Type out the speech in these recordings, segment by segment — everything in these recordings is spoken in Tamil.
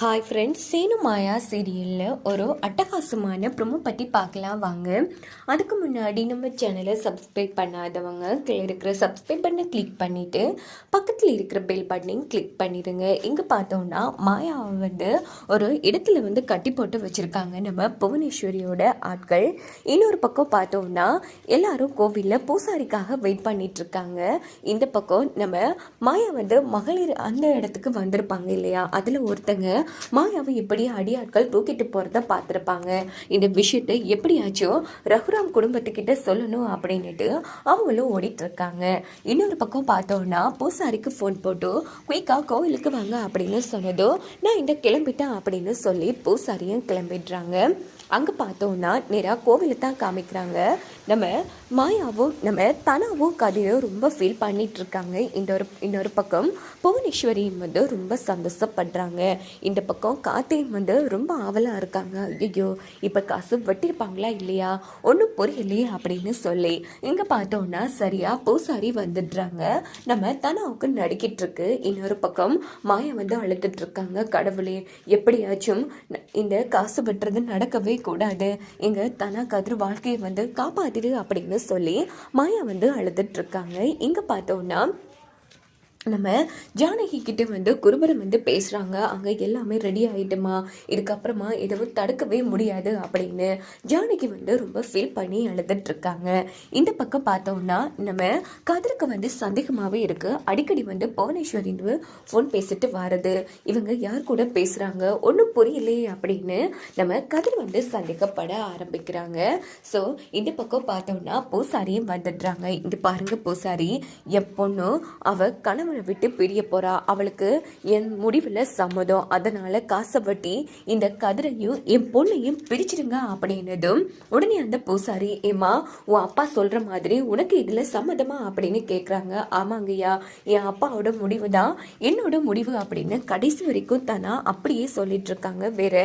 ஹாய் ஃப்ரெண்ட்ஸ் சேனு மாயா சீரியலில் ஒரு அட்டகாசமான ப்ரொமோ பற்றி பார்க்கலாம் வாங்க. அதுக்கு முன்னாடி நம்ம சேனலை சப்ஸ்கிரைப் பண்ணாதவங்க கீழே இருக்கிற சப்ஸ்கிரைப் பண்ண கிளிக் பண்ணிவிட்டு பக்கத்தில் இருக்கிற பெல் பட்டனையும் கிளிக் பண்ணிடுங்க. இங்கே பார்த்தோன்னா மாயாவை வந்து ஒரு இடத்துல வந்து கட்டி போட்டு வச்சுருக்காங்க நம்ம புவனேஸ்வரியோட ஆட்கள். இன்னொரு பக்கம் பார்த்தோன்னா எல்லாரும் கோவிலில் பூசாரிக்காக வெயிட் பண்ணிகிட்ருக்காங்க இந்த பக்கம் நம்ம மாயா வந்து மகளிர் அந்த இடத்துக்கு வந்திருப்பாங்க இல்லையா? அதில் ஒருத்தங்க மாயாவை எப்படி அடியாட்கள் தூக்கிட்டு போகிறத பார்த்துருப்பாங்க. இந்த விஷயத்தை எப்படியாச்சும் ரகுராம் குடும்பத்துக்கிட்ட சொல்லணும் அப்படின்னுட்டு அவங்களும் ஓடிட்டுருக்காங்க. இன்னொரு பக்கம் பார்த்தோன்னா பூசாரிக்கு ஃபோன் போட்டு குயிக்காக கோவிலுக்கு வாங்க அப்படின்னு சொன்னதும் நான் இந்த கிளம்பிட்டேன் அப்படின்னு சொல்லி பூசாரியும் கிளம்பிடுறாங்க. அங்கே பார்த்தோன்னா நேராக கோவிலை தான் காமிக்கிறாங்க. நம்ம மாயாவும் நம்ம தனாவும் கதையும் ரொம்ப ஃபீல் பண்ணிட்டு இருக்காங்க இந்த ஒரு இன்னொரு பக்கம் புவனேஸ்வரியும் வந்து ரொம்ப சந்தோஷப்படுறாங்க. இந்த பக்கம் கார்த்தியும் வந்து ரொம்ப ஆவலாக இருக்காங்க. ஐயோ இப்போ காசு வெட்டியிருப்பாங்களா இல்லையா? ஒன்றும் புரியலையே அப்படின்னு சொல்லி இங்கே பார்த்தோன்னா சரியா பூசாரி வந்துடுறாங்க. நம்ம தனாவுக்கு நடிக்கிட்டு இருக்கு இன்னொரு பக்கம் மாயா வந்து அழுத்துட்டு இருக்காங்க கடவுளே எப்படியாச்சும் இந்த காசு வெட்டுறது நடக்கவே கூடாது. இங்கே தனா கதிர் வாழ்க்கையை வந்து காப்பாற்றி காப்பாத்திடு அப்படின்னு சொல்லி மாயா வந்து அழுதுட்டு இருக்காங்க. இங்க பார்த்தோம்னா நம்ம ஜானகி கிட்டே வந்து குருபரம் வந்து பேசுகிறாங்க அங்கே எல்லாமே ரெடி ஆகிட்டுமா இதுக்கப்புறமா எதுவும் தடுக்கவே முடியாது அப்படின்னு ஜானகி வந்து ரொம்ப ஃபீல் பண்ணி எழுதுட்டுருக்காங்க இந்த பக்கம் பார்த்தோம்னா நம்ம கதிருக்கு வந்து சந்தேகமாகவே இருக்குது அடிக்கடி வந்து புவனேஸ்வரி ஃபோன் பேசிட்டு வர்றது இவங்க யார் கூட பேசுகிறாங்க ஒன்றும் புரியலையே அப்படின்னு நம்ம கதிர் வந்து சந்தேகப்பட ஆரம்பிக்கிறாங்க. ஸோ இந்த பக்கம் பார்த்தோம்னா பூசாரியும் வந்துடுறாங்க. இது பாருங்கள் பூசாரி. என் அவள் கணவன் கணவனை விட்டு பிரிய போறா. அவளுக்கு என் முடிவில் சம்மதம். அதனால காசை வட்டி இந்த கதிரையும் என் பொண்ணையும் பிரிச்சிடுங்க அப்படின்னதும் உடனே அந்த பூசாரி ஏமா உன் அப்பா சொல்ற மாதிரி உனக்கு இதுல சம்மதமா? அப்படின்னு கேட்குறாங்க ஆமாங்கய்யா என் அப்பாவோட முடிவு தான். என்னோட முடிவு அப்படின்னு கடைசி வரைக்கும் தானா அப்படியே சொல்லிட்டு இருக்காங்க. வேற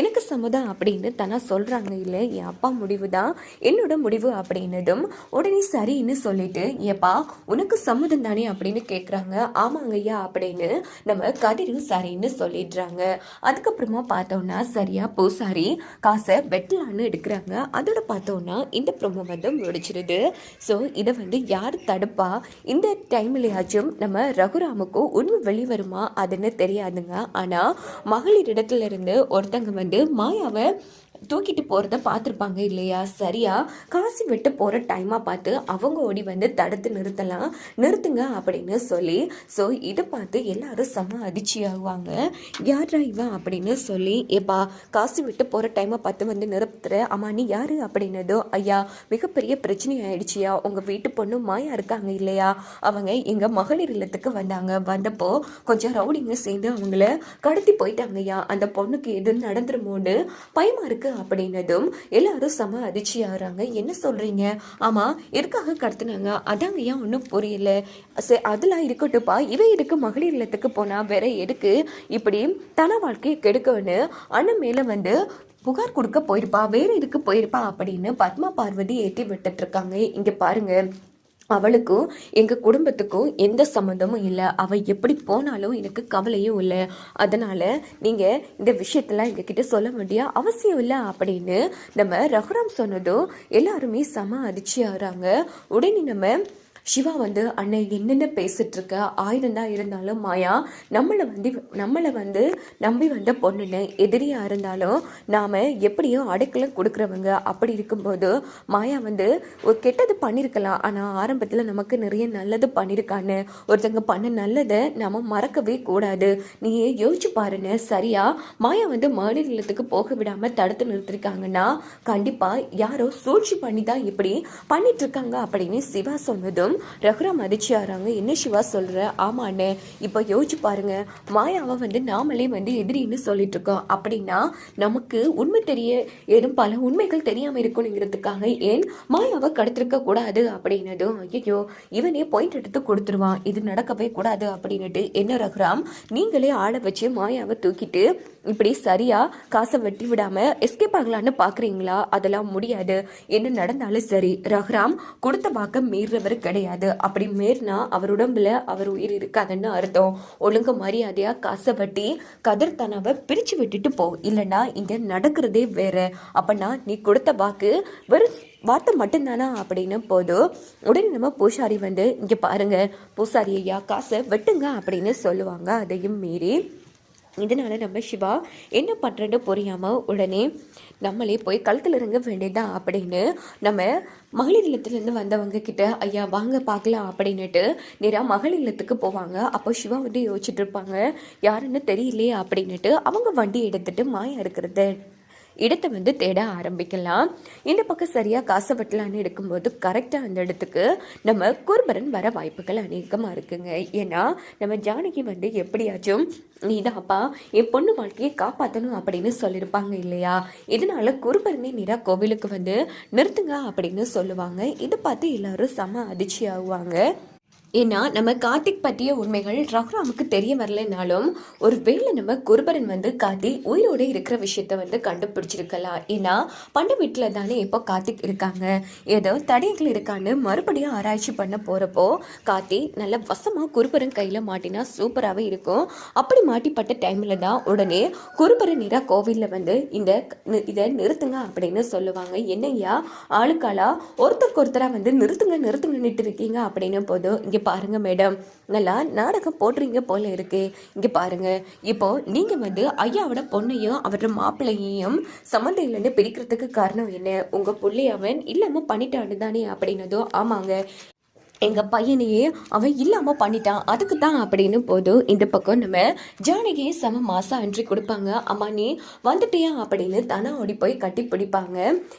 எனக்கு சம்மதம் அப்படின்னு தானா சொல்றாங்க. இல்லை என் அப்பா முடிவு தான். என்னோட முடிவு அப்படின்னதும் உடனே சரின்னு சொல்லிட்டு ஏப்பா உனக்கு சம்மதம் தானே? அப்படின்னு கேட்குறாங்க ஆமாங்க ஐயா அப்படின்னு நம்ம கதிரும் சரின்னு சொல்லிடுறாங்க. அதுக்கப்புறமா பார்த்தோன்னா சரியா பூசாரி காசை வெட்டலான்னு எடுக்கிறாங்க. அதோட பார்த்தோன்னா இந்த ப்ரொமோ வந்து முடிச்சிருது ஸோ இதை வந்து யார் தடுப்பா? இந்த டைம்லயாச்சும் நம்ம ரகுராமுக்கும் உண்மை வெளிவருமா அதுன்னு தெரியாதுங்க. ஆனால் மகளிரிடத்துல இருந்து ஒருத்தங்க வந்து மாயாவை தூக்கிட்டு போகிறத பார்த்துருப்பாங்க இல்லையா? சரியா? காசி வெட்ட போகிற டைமாக பார்த்து அவங்க ஓடி வந்து தடுத்து நிறுத்தலாம். நிறுத்துங்க அப்படின்னு சொல்லி ஸோ இதை பார்த்து எல்லாரும் செம அதிர்ச்சி ஆகுவாங்க. யாரா இவன் அப்படின்னு சொல்லி ஏப்பா காசி விட்டு போகிற டைமை பார்த்து வந்து நிறுத்துற அம்மா நீ யார் அப்படின்னதோ ஐயா மிகப்பெரிய பிரச்சனை ஆயிடுச்சியா? உங்கள் வீட்டு பொண்ணு மாயா இருக்காங்க இல்லையா? அவங்க எங்கள் மகளிர் இல்லத்துக்கு வந்தாங்க. வந்தப்போ கொஞ்சம் ரவுடிங்க சேர்ந்து அவங்கள கடத்தி போயிட்டாங்கய்யா. அந்த பொண்ணுக்கு எது நடந்துருமோன்னு பயமாக இருக்கு. அப்படின்னதும் எல்லாரும் செம அதிர்ச்சி ஆகுறாங்க என்ன சொல்றீங்க? ஆமா எதுக்காக கடத்துனாங்க? அதாங்க ஏன் ஒன்றும் புரியல? சரி அதெல்லாம் இருக்கட்டும்ப்பா. இவன் இருக்கு மகளிர் இல்லத்துக்கு போனா? வேற எதுக்கு? இப்படி தன வாழ்க்கையை கெடுக்கன்னு அண்ணன் மேல வந்து புகார் கொடுக்க போயிருப்பா. வேற எதுக்கு போயிருப்பா அப்படின்னு பத்மா பார்வதி ஏற்றி விட்டுட்டு இருக்காங்க. இங்க பாருங்க. அவளுக்கும் எங்கள் குடும்பத்துக்கும் எந்த சம்மந்தமும் இல்லை. அவள் எப்படி போனாலும் எனக்கு கவலையும் இல்லை. அதனால் நீங்கள் இந்த விஷயத்தெல்லாம் எங்ககிட்ட சொல்ல வேண்டிய அவசியம் இல்லை அப்படின்னு நம்ம ரகுராம் சொன்னதும் எல்லாருமே செம அதிர்ச்சி ஆகுறாங்க. உடனே நம்ம சிவா வந்து அண்ணன் என்னென்ன பேசிட்டு இருக்க ஆயிரம் தான் இருந்தாலும் மாயா நம்மளை வந்து நம்மளை வந்து நம்பி வந்த பொண்ணுன்னு எதிரியா இருந்தாலும் நாம எப்படியோ அடைக்கலம் கொடுக்குறவங்க. அப்படி இருக்கும்போது மாயா வந்து ஒரு கெட்டது பண்ணியிருக்கலாம் ஆனால் ஆரம்பத்தில் நமக்கு நிறைய நல்லது பண்ணியிருக்கான்னு ஒருத்தங்க பண்ண நல்லதை நாம மறக்கவே கூடாது. நீ யோசிச்சு பாருன்னு சரியா மாயா வந்து மகளிர் இல்லத்துக்கு போக விடாம தடுத்து நிறுத்திருக்காங்கன்னா கண்டிப்பா யாரோ சூழ்ச்சி பண்ணி தான் இப்படி பண்ணிட்டு இருக்காங்க அப்படின்னு சிவா சொன்னதும் ரகுராம் அதிர்ச்சி என்ன சிவா சொல்ற? ஆமாண்ணே இப்போ யோசிச்சு பாருங்க. மாயாவை வந்து நாமளே வந்து எதிரின்னு சொல்லிட்டு இருக்கோம் அப்படின்னா நமக்கு உண்மை தெரிய ஏதும் பல உண்மைகள் தெரியாமல் இருக்கணுங்கிறதுக்காக ஏன் மாயாவை கடத்திருக்க கூடாது அப்படின்னதும் ஐயோ இவனே பாயிண்ட் எடுத்து கொடுத்துருவான். இது நடக்கவே கூடாது அப்படின்னுட்டு என்ன ரகுராம்? நீங்களே ஆள வச்சு மாயாவை தூக்கிட்டு இப்படி சரியா காசை வெட்டி விடாம எஸ்கேப் ஆகலான்னு பாக்குறீங்களா? அதெல்லாம் முடியாது. என்ன நடந்தாலும் சரி ரகுராம் கொடுத்த வாக்க மீறவர் கிடையாது. கிடையாது. அப்படி மீறினா அவர் உடம்புல அவர் உயிர் இருக்காதுன்னு அர்த்தம். ஒழுங்கு மரியாதையா காசை வட்டி கதிர் தனாவை பிரிச்சு விட்டுட்டு போ. இல்லைன்னா இங்க நடக்கிறதே வேற. அப்பனா நீ கொடுத்த வாக்கு வெறும் வார்த்தை மட்டும்தானா அப்படின்னு போதும் உடனே நம்ம பூசாரி வந்து இங்க பாருங்க பூசாரி ஐயா காசை வெட்டுங்க அப்படின்னு சொல்லுவாங்க. அதையும் மீறி இதனால் நம்ம சிவா என்ன பண்ணுறன்னு புரியாமல் உடனே நம்மளே போய் கழுத்தில் இறங்க வேண்டியதான் அப்படின்னு நம்ம மகளிர் இல்லத்துலேருந்து வந்தவங்க கிட்ட ஐயா வாங்க பார்க்கலாம் அப்படின்னுட்டு நேராக மகளிர் இல்லத்துக்கு போவாங்க. அப்போ சிவா வந்து யோசிச்சுட்டு இருப்பாங்க யாருன்னு தெரியலையே அப்படின்னுட்டு அவங்க வண்டி எடுத்துகிட்டு மாயா இருக்கிறது. இடத்தை வந்து தேட ஆரம்பிக்கலாம். இந்த பக்கம் சரியாக காசை வெட்டலான்னு எடுக்கும்போது கரெக்டாக அந்த இடத்துக்கு நம்ம குர்பரன் வர வாய்ப்புகள் அநேகமாக இருக்குங்க. ஏன்னா நம்ம ஜானகி வந்து எப்படியாச்சும் நீதான்ப்பா என் பொண்ணு வாழ்க்கையை காப்பாற்றணும் அப்படின்னு சொல்லியிருப்பாங்க இல்லையா? இதனால குருபரனே நீரா கோவிலுக்கு வந்து நிறுத்துங்க அப்படின்னு சொல்லுவாங்க. இதை பார்த்து எல்லாரும் செம அதிர்ச்சி ஆகுவாங்க. ஏன்னா நம்ம கார்த்திக் பற்றிய உண்மைகள் ரகுராமுக்கு தெரிய வரலைனாலும் ஒரு வேளை நம்ம குருபரன் வந்து கார்த்தி உயிரோட இருக்கிற விஷயத்த வந்து கண்டுபிடிச்சிருக்கலாம். ஏன்னா பண்ட வீட்டில் தானே இப்போ கார்த்திக் இருக்காங்க. ஏதோ தடைகள் இருக்கான்னு மறுபடியும் ஆராய்ச்சி பண்ண போகிறப்போ கார்த்தி நல்ல வசமாக குருபரன் கையில் மாட்டினா சூப்பராகவே இருக்கும். அப்படி மாட்டிப்பட்ட டைமில் தான் உடனே குருபரன் நீரா கோவிலில் வந்து இந்த இதை நிறுத்துங்க அப்படின்னு சொல்லுவாங்க. என்னய்யா ஆளுக்காளா? ஒருத்தருக்கு ஒருத்தராக வந்து நிறுத்துங்க நிறுத்துங்கன்னுட்டு இருக்கீங்க அப்படின்னு போதும் இங்கே பாருங்க மேடம் நல்லா நாடகம் போடுறீங்க போல இருக்கு. இங்கே பாருங்க. இப்போ நீங்கள் வந்து ஐயாவோட பொண்ணையும் அவரோட மாப்பிள்ளையையும் சம்மந்தையிலேருந்து பிரிக்கிறதுக்கு காரணம் என்ன? உங்கள் பிள்ளை அவன் இல்லாமல் பண்ணிட்டான்னு தானே அப்படின்னதும் ஆமாங்க. எங்கள் பையனையே அவன் இல்லாமல் பண்ணிட்டான். அதுக்கு தான் அப்படின்னு போதும் இந்த பக்கம் நம்ம ஜானகியை செம மாசம் அன்றி கொடுப்பாங்க. அம்மா நீ வந்துட்டியா அப்படின்னு தனா ஓடி போய் கட்டி பிடிப்பாங்க.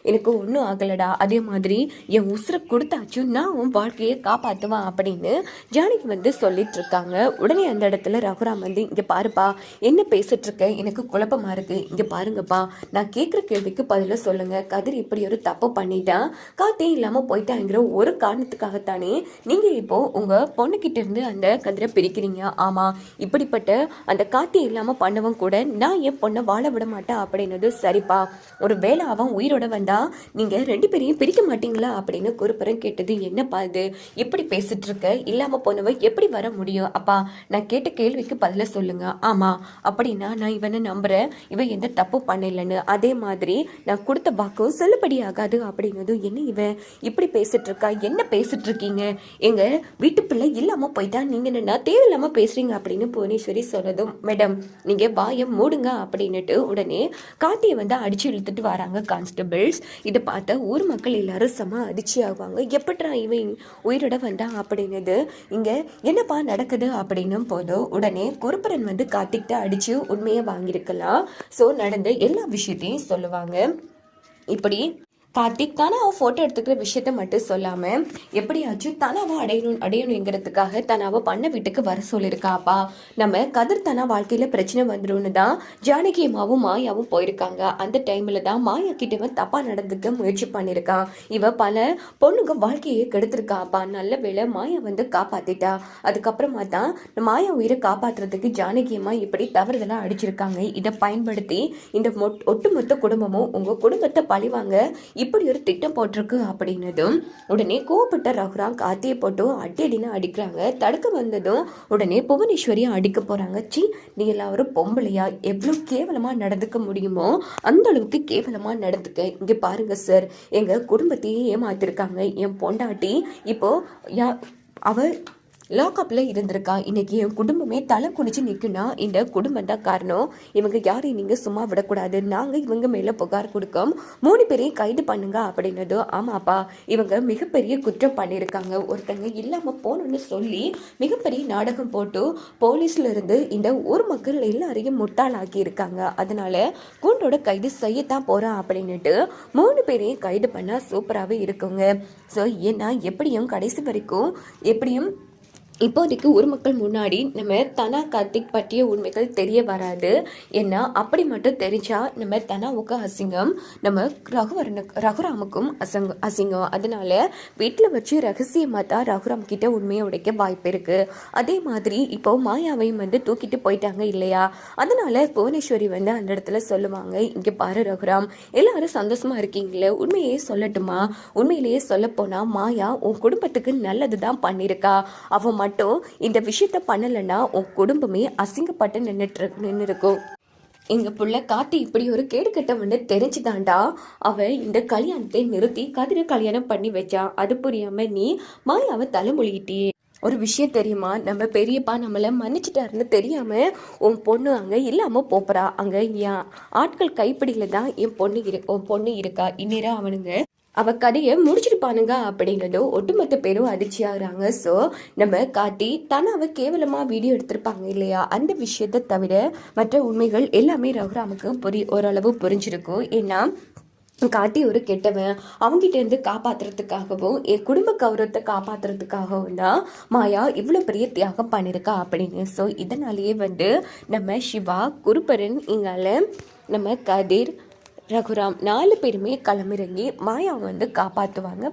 எனக்கு ஒன்றும் ஆகலடா. அதே மாதிரி என் உசுரை கொடுத்தாச்சும் நான் உன் வாழ்க்கையை காப்பாற்றுவேன் அப்படின்னு ஜானகி வந்து சொல்லிட்டு இருக்காங்க. உடனே அந்த இடத்துல ரகுராம் வந்து இங்கே பாருப்பா என்ன பேசிட்டு இருக்க? எனக்கு குழப்பமாக இருக்குது இங்கே பாருங்கப்பா நான் கேட்குற கேள்விக்கு பதில சொல்லுங்கள் கதிர் இப்படி ஒரு தப்பு பண்ணிட்டான். காத்தே இல்லாமல் போயிட்டாங்கிற ஒரு காரணத்துக்காகத்தானே நீங்கள் இப்போது உங்கள் பொண்ணுக்கிட்ட இருந்து அந்த கதிரை பிரிக்கிறீங்க. ஆமாம் இப்படிப்பட்ட அந்த காத்தி இல்லாமல் பண்ணவும் கூட நான் என் பொண்ணை வாழ விட மாட்டேன் அப்படின்னது சரிப்பா. ஒரு வேலை அவன் உயிரோட வந்தா நீங்கள் ரெண்டு பேரையும் பிரிக்க மாட்டீங்களா அப்படின்னு குறுப்பரம் கேட்டது என்னப்பா இது? இப்படி பேசிட்டு இருக்க? இல்லாமல் போனவ எப்படி வர முடியும்? அப்பா நான் கேட்ட கேள்விக்கு பதில சொல்லுங்க. ஆமாம் அப்படின்னா நான் இவனை நம்புறேன். இவன் எந்த தப்பு பண்ணலன்னு. அதே மாதிரி நான் கொடுத்த வாக்கும் செல்லுபடி ஆகாது அப்படின்னது என்ன இவன்? இப்படி பேசிட்டு இருக்கா? என்ன பேசிட்டு இருக்கீங்க? எங்க வீட்டு பிள்ளை இல்லாம போயிட்டா நீங்க என்ன தேவையில்லாம பேசுறீங்க அப்படின்னு புவனேஸ்வரி சொன்னதும் மேடம் நீங்க வாயை மூடுங்க அப்படின்னுட்டு உடனே காத்தியை வந்து அடிச்சு இழுத்துட்டு வராங்க கான்ஸ்டபிள்ஸ். இதை பார்த்த ஊர் மக்கள் எல்லாரும் செம அதிர்ச்சி ஆகுவாங்க எப்பட்றா இவன் உயிரோட வந்தான் அப்படின்னது இங்க என்னப்பா நடக்குது? அப்படின்னும் போதும் உடனே குருப்பரன் வந்து காத்திக்கிட்டு அடிச்சு உண்மையை வாங்கியிருக்கலாம். ஸோ நடந்த எல்லா விஷயத்தையும் சொல்லுவாங்க. இப்படி கார்த்திக் தனாவை ஃபோட்டோ எடுத்துக்கிற விஷயத்த மட்டும் சொல்லாமல் எப்படியாச்சும் தனாவை அடையணும் அடையணுங்கிறதுக்காக தனாவை பண்ண வீட்டுக்கு வர சொல்லியிருக்காப்பா? நம்ம கதிர் தனா வாழ்க்கையில் பிரச்சனை வந்துடும்னு தான் ஜானகி அம்மாவும் மாயாவும் போயிருக்காங்க. அந்த டைமில் தான் மாயா கிட்டவன் தப்பாக நடந்துக்க முயற்சி பண்ணியிருக்கான். இவ பல பொண்ணுங்க வாழ்க்கையை கெடுத்திருக்காப்பா. நல்ல வேளை மாயா வந்து காப்பாத்திட்டா. அதுக்கப்புறமா தான் மாயா உயிரை காப்பாற்றுறதுக்கு ஜானகி அம்மா இப்படி தவறுதலாக அடிச்சிருக்காங்க. இதை பயன்படுத்தி இந்த மொட் ஒட்டுமொத்த குடும்பமும் உங்கள் குடும்பத்தை பழிவாங்க. இப்படி ஒரு திட்டம் போட்டிருக்கு அப்படின்னதும் உடனே கோவப்பட்ட ரகுராம் காத்தியை போட்டும் அடி அடின்னு அடிக்கிறாங்க. தடுக்க வந்ததும் உடனே புவனேஸ்வரியை அடிக்க போகிறாங்க சி நீ எல்லாரும் பொம்பளையா? எவ்வளோ கேவலமாக நடந்துக்க முடியுமோ அந்த அளவுக்கு கேவலமாக நடந்துக்க. இங்கே பாருங்கள் சார் எங்கள் குடும்பத்தையே ஏமாத்திருக்காங்க. என் பொண்டாட்டி இப்போது யா அவள் லாக்அப்பில் இருந்திருக்கா? இன்னைக்கு என் குடும்பமே தலை குனிச்சு நிற்குனா இந்த குடும்பம் தான் காரணம். இவங்க யாரையும் நீங்கள் சும்மா விடக்கூடாது. நாங்கள் இவங்க மேலே புகார் கொடுக்கோம். மூணு பேரையும் கைது பண்ணுங்க அப்படின்னதோ ஆமாப்பா இவங்க மிகப்பெரிய குற்றம் பண்ணியிருக்காங்க. ஒருத்தங்க இல்லாமல் போகணுன்னு சொல்லி மிகப்பெரிய நாடகம் போட்டு போலீஸ்ல இருந்து இந்த ஊர் மக்கள் எல்லாரையும் முட்டாளாக்கி இருக்காங்க. அதனால கூண்டோட கைது செய்யத்தான் போகிறான் அப்படின்னுட்டு மூணு பேரையும் கைது பண்ணால் சூப்பராகவே இருக்குங்க. ஸோ ஏன்னா எப்படியும் கடைசி வரைக்கும் எப்படியும் இப்போதைக்கு ஊர் மக்கள் முன்னாடி நம்ம தனா கார்த்திக் பற்றிய உண்மைகள் தெரிய வராது. ஏன்னா அப்படி மட்டும் தெரிஞ்சால் நம்ம தனாவுக்கு அசிங்கம் நம்ம ரகுவரனுக்கு ரகுராமுக்கும் அசங்க அசிங்கம். அதனால வீட்டில் வச்சு ரகசியமாக தான் ரகுராம் கிட்ட உண்மையை உடைக்க வாய்ப்பு இருக்குது அதே மாதிரி இப்போ மாயாவையும் வந்து தூக்கிட்டு போயிட்டாங்க இல்லையா? அதனால புவனேஸ்வரி வந்து அந்த இடத்துல சொல்லுவாங்க இங்கே பாரு ரகுராம் எல்லாரும் சந்தோஷமாக இருக்கீங்களே. உண்மையே சொல்லட்டுமா? உண்மையிலேயே சொல்லப்போனால் மாயா உன் குடும்பத்துக்கு நல்லது தான் பண்ணியிருக்கா. அவன் மட்டும் இந்த விஷயத்த பண்ணலைன்னா உன் குடும்பமே அசிங்கப்பட்டு நின்றுட்டு நின்று இருக்கும் எங்க புள்ள காத்து இப்படி ஒரு கேடு கட்டவன்னு தெரிஞ்சுதாண்டா. அவள் இந்த கல்யாணத்தை நிறுத்தி கதிர கல்யாணம் பண்ணி வச்சா. அது புரியாமல் நீ மாயாவை தலைமொழிகிட்டியே. ஒரு விஷயம் தெரியுமா? நம்ம பெரியப்பா நம்மளை மன்னிச்சிட்டாருன்னு தெரியாம உன் பொண்ணு அங்கே இல்லாமல் போப்பறா. அங்கே என் ஆட்கள் கைப்பிடியில் தான் என் பொண்ணு இரு உன் பொண்ணு இருக்கா? இந்நேரம் அவனுங்க அவ கதையை முடிச்சிருப்பானுங்க அப்படிங்கிறதோ ஒட்டுமொத்த பேரும் அதிர்ச்சியாகிறாங்க. ஸோ நம்ம காட்டி தனாவை கேவலமாக வீடியோ எடுத்திருப்பாங்க இல்லையா? அந்த விஷயத்தை தவிர மற்ற உண்மைகள் எல்லாமே ரகுராமுக்கு புரி ஓரளவு புரிஞ்சிருக்கும். ஏன்னா காட்டி ஒரு கெட்டவன் அவங்ககிட்ட இருந்து காப்பாத்துறதுக்காகவும் என் குடும்ப கௌரவத்தை காப்பாத்துறதுக்காகவும் தான் மாயா இவ்வளோ பெரிய தியாகம் பண்ணியிருக்கா அப்படின்னு. ஸோ இதனாலேயே வந்து நம்ம சிவா குருபரன் இங்கால நம்ம கதிர் ரகுராம் நாலு பேருமே களமிறங்கி மாயாவை வந்து காப்பாற்றுவாங்க